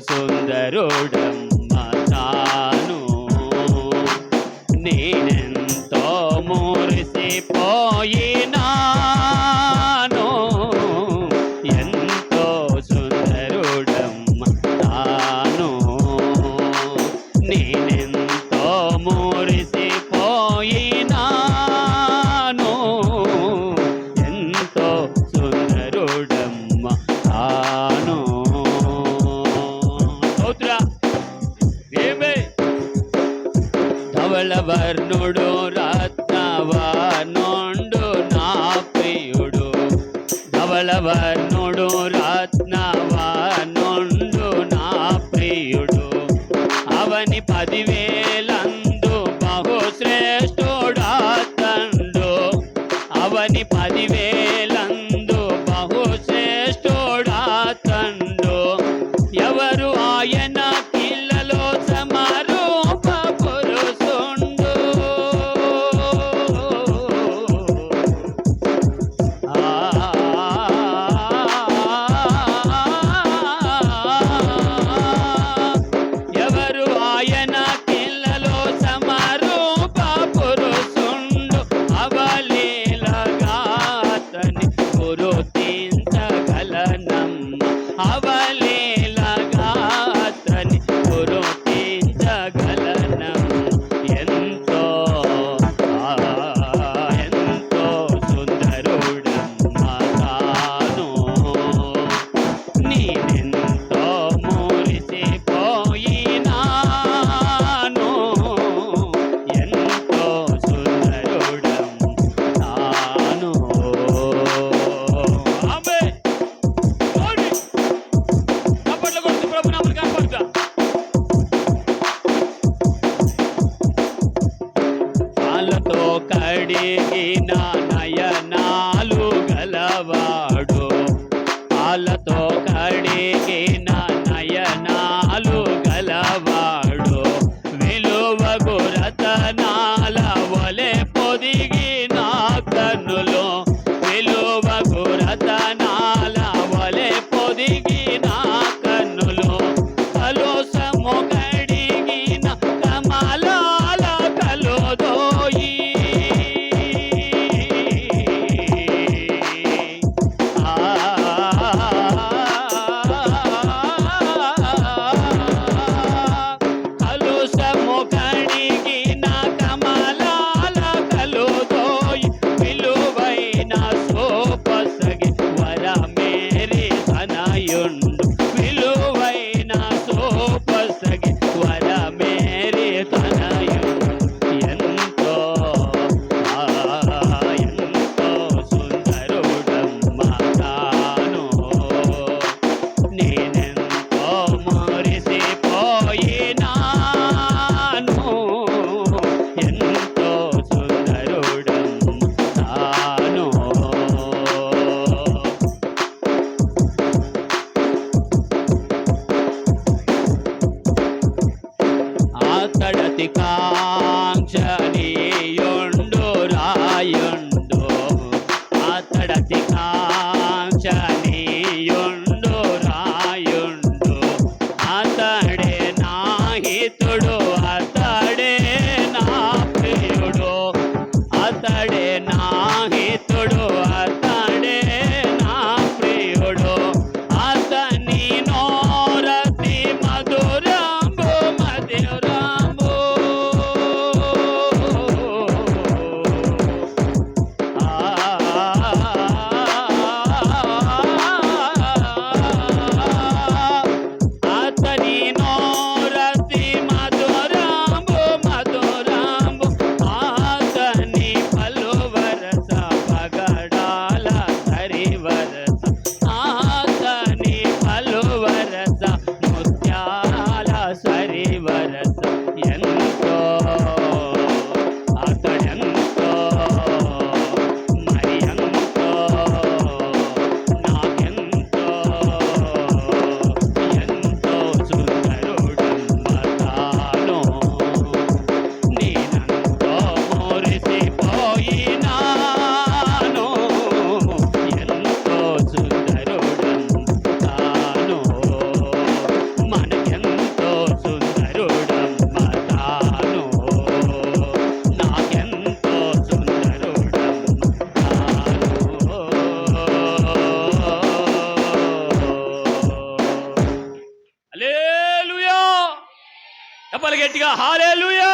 സുന്ദരോടം రత్నవర్ణుడు రత్నవర్ణుండు నా ప్రియుడు. ధవలవర్ణుడు రత్నవర్ణుండు నా ప్రియుడు. అవని పదివేలందు బహుశ్రేష్ఠుడా తండు అవని పదివేలందు బహుశ్రేష్ఠుడా తండు ఎవరు ఆయన చేసిన నయనాలు గలవాడు పాలతో నడతి కాంక్షణీయుండు రాయుండు అతడతి కాంక్షణీయుండు రాయుండు అతడే నాహితుడు అతడే నా ప్రియుడు. అతడే నాహితుడు చెప్పాలి గట్టిగా. హాలేలుయా